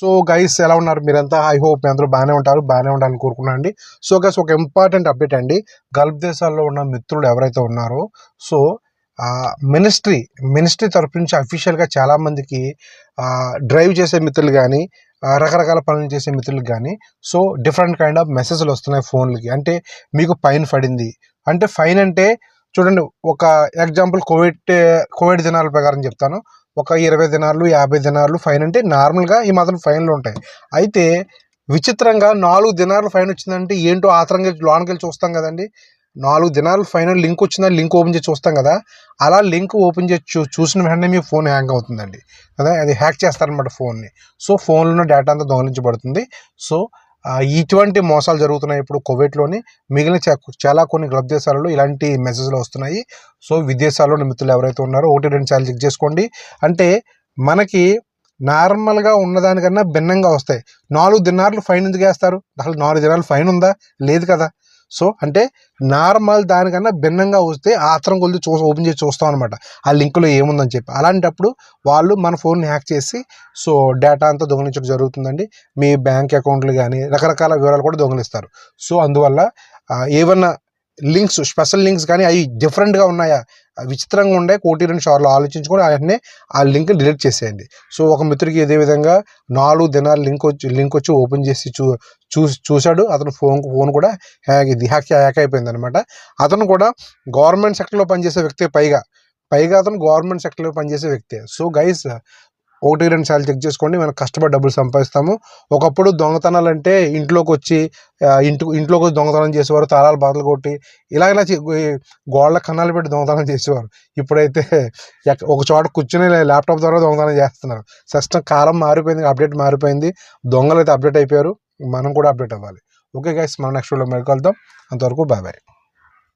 So guys ఎలా ఉన్నారు? మీరంతా? ఐ హోప్ మీ అందరూ బాగానే ఉంటారు బాగానే ఉండాలని కోరుకున్నాను అండి. సో గైస్ ఒక ఇంపార్టెంట్ అప్డేట్ అండి. గల్ఫ్ దేశాల్లో ఉన్న మిత్రులు ఎవరైతే ఉన్నారో సో మినిస్ట్రీ మినిస్ట్రీ తరపు నుంచి అఫీషియల్గా చాలామందికి డ్రైవ్ చేసే మిత్రులు కానీ రకరకాల పనులు చేసే మిత్రులకు కానీ సో డిఫరెంట్ కైండ్ ఆఫ్ మెసేజ్లు వస్తున్నాయి ఫోన్లకి. అంటే మీకు ఫైన్ పడింది. అంటే ఫైన్ అంటే చూడండి ఒక ఎగ్జాంపుల్ కోవిడ్ కోవిడ్ దినాల ప్రకారం చెప్తాను. ఒక ఇరవై దినాలు యాభై దినాలు ఫైన్ అంటే నార్మల్గా ఈ మాత్రం ఫైన్లు ఉంటాయి. అయితే విచిత్రంగా నాలుగు దినాలు ఫైన్ వచ్చిందంటే ఏంటో ఆత్రంగా లోనికి వెళ్ళి చూస్తాం కదండి. నాలుగు దినాలు ఫైన్ లింక్ వచ్చిందా? లింక్ ఓపెన్ చేసి చూస్తాం కదా. అలా లింక్ ఓపెన్ చేసి చూ చూసిన వెంటనే మీ ఫోన్ హ్యాంగ్ అవుతుందండి. కదా అది హ్యాక్ చేస్తారనమాట ఫోన్ని. సో ఫోన్లో డేటా అంతా దొంగలించబడుతుంది. సో ఇటువంటి మోసాలు జరుగుతున్నాయి ఇప్పుడు కోవిడ్లోని. మిగిలిన చాలా కొన్ని గ్లబ్ దేశాలలో ఇలాంటి మెసేజ్లు వస్తున్నాయి. సో విదేశాల్లో మిత్రులు ఎవరైతే ఉన్నారో ఒకటి రెండు సార్లు చెక్ చేసుకోండి. అంటే మనకి నార్మల్గా ఉన్నదానికన్నా భిన్నంగా వస్తాయి. నాలుగు దినార్లు ఫైన్ ఎందుకు వేస్తారు? అసలు నాలుగు దినాలు ఫైన్ ఉందా? లేదు కదా. సో అంటే నార్మల్ దానికన్నా భిన్నంగా వస్తే ఆత్రం కొద్ది చూ ఓపెన్ చేసి చూస్తాం అనమాట ఆ లింకులో ఏముందని చెప్పి. అలాంటప్పుడు వాళ్ళు మన ఫోన్ని హ్యాక్ చేసి సో డేటా అంతా దొంగిలించడం జరుగుతుందండి. మీ బ్యాంక్ అకౌంట్లు కానీ రకరకాల వివరాలు కూడా దొంగిలిస్తారు. సో అందువల్ల ఏమన్నా లింక్స్ స్పెషల్ లింక్స్ కానీ అవి డిఫరెంట్గా ఉన్నాయా? విచిత్రంగా ఉండే కోటి రెండు సార్లు ఆలోచించుకొని వెంటనే ఆ లింక్ డిలీట్ చేసేయండి. సో ఒక మిత్రుడికి ఇదే విధంగా నాలుగు దినాలు లింక్ వచ్చి లింక్ వచ్చి ఓపెన్ చేసి చూ చూ చూశాడు. అతను ఫోన్ ఫోన్ కూడా హ్యాక్ ఇది హ్యాక్ హ్యాక్ అయిపోయింది అనమాట అతను కూడా గవర్నమెంట్ సెక్టర్లో పనిచేసే వ్యక్తి పైగా పైగా అతను గవర్నమెంట్ సెక్టర్లో పనిచేసే వ్యక్తి. సో గైస్ ఒకటి రెండు సార్లు చెక్ చేసుకోండి. మనం కష్టపడి డబ్బులు సంపాదిస్తాము. ఒకప్పుడు దొంగతనాలు అంటే ఇంట్లోకి వచ్చి ఇంటి ఇంట్లోకి వచ్చి దొంగతనం చేసేవారు తాళాలు బాధలు కొట్టి ఇలా ఇలా చే- గోళ్ళ కన్నాలు పెట్టి దొంగతనం చేసేవారు. ఇప్పుడైతే ఒక చోట కూర్చుని ల్యాప్టాప్ ద్వారా దొంగతనం చేస్తున్నారు. సిస్టమ్ కాలం మారిపోయింది అప్డేట్ మారిపోయింది. దొంగలు అయితే అప్డేట్ అయిపోయారు. మనం కూడా అప్డేట్ అవ్వాలి. ఓకే గైస్ మనం నెక్స్ట్ వీడియో మళ్ళీ అంతవరకు బాయ్ బాయ్.